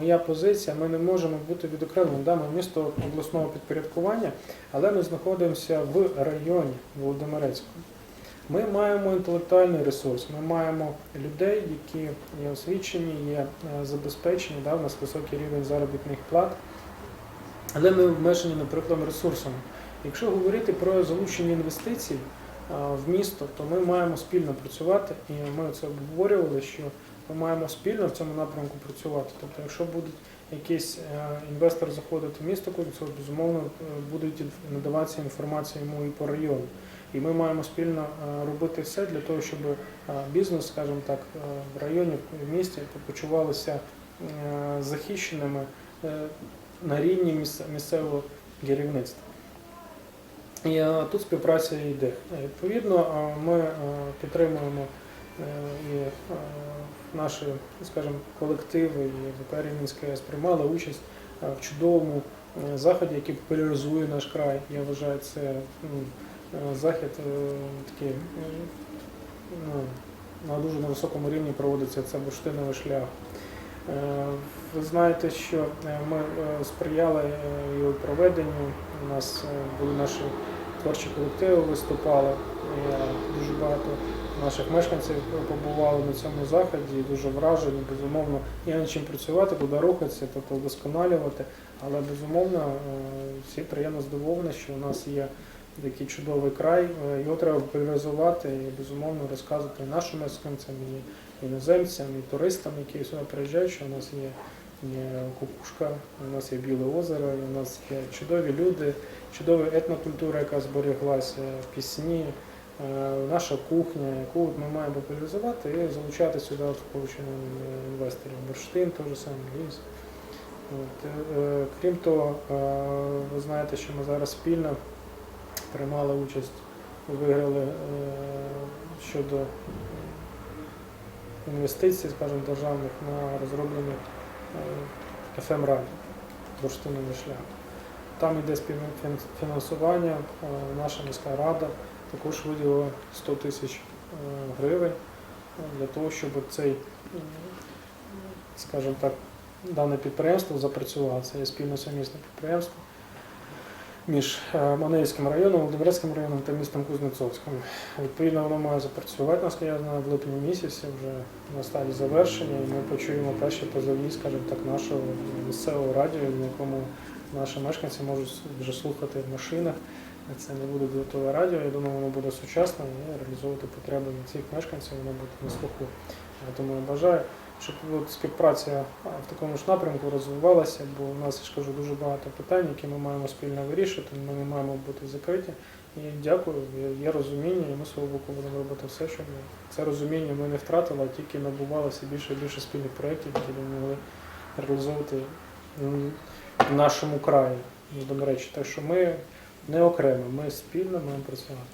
моя позиція, ми не можемо бути відокремлені. Да, ми місто обласного підпорядкування, але ми знаходимося в районі Володимирецькому. Ми маємо інтелектуальний ресурс, ми маємо людей, які є освічені, є е, забезпечені, да, у нас високий рівень заробітних плат, але ми обмежені, наприклад, ресурсами. Якщо говорити про залучення інвестицій в місто, то ми маємо спільно працювати, і ми це обговорювали, що ми маємо спільно в цьому напрямку працювати. Тобто, якщо буде якийсь е, інвестор заходити в місто Кузнецов, безумовно е, будуть надаватися інформація йому і по району. І ми маємо спільно е, робити все для того, щоб бізнес, скажімо так, в районі, в місті почувалися захищеними на рівні місцевого керівництва. І тут співпраця йде. Відповідно, ми підтримуємо і наші, скажімо, колективи, і ВП Рівненська АЕС приймали участь е, в чудовому е, заході, який популяризує наш край. Я вважаю, це ну, е, захід такий ну, на дуже на високому рівні проводиться це бурштиновий шлях. Ви знаєте, що ми сприяли його проведенню. У нас були наші творчі колективи, виступали. Дуже багато наших мешканців побували на цьому заході, дуже вражені. Безумовно, є над чим працювати, куди рухатися, тобто вдосконалювати. Але безумовно е, всі приємно здивовані, що у нас є такий чудовий край. Е, Його треба популяризувати і безумовно розказувати і нашим мешканцям, і іноземцям, і туристам, які сюди приїжджають, що у нас є, є кукушка, у нас є біле озеро, у нас є чудові люди, чудова етнокультура, яка зберіглася, пісні, наша кухня, яку ми маємо популяризувати і залучати сюди от получення інвесторів. Бурштин, той же самий ліс. От, е, е, Крім того, е, ви знаєте, що ми зараз спільно приймали участь, виграли е, щодо інвестицій, скажімо, державних на розроблення ФМ радіо бурштиновий шлях. Там йде співфінансування, е, наша міська рада також виділила 100 тисяч е, гривень для того, щоб цей, скажімо так, дане підприємство запрацювало. Це є спільно сумісне підприємство між е, Маневським районом, Володимирецьким районом та містом Кузнецовським. Відповідно, воно має запрацювати, наскільки я знаю, в липні місяці вже на стадії завершення, і ми почуємо перші позовні, скажімо так, нашого місцевого радіо, на якому наші мешканці можуть вже слухати в машинах. Це не буде додатове радіо, я думаю, воно буде сучасне і реалізовувати потреби цих мешканців, воно буде на слуху. Тому я бажаю, щоб от співпраця в такому ж напрямку розвивалася, бо у нас, я ж кажу, дуже багато питань, які ми маємо спільно вирішити, ми не маємо бути закриті. І дякую, є- розуміння, і ми свого боку будемо робити все, щоб це розуміння ми не втратили, а тільки набували все більше і більше спільних проєктів, які ми могли реалізовувати в нашому краї. До речі, так що ми не окремо, ми спільно маємо працювати.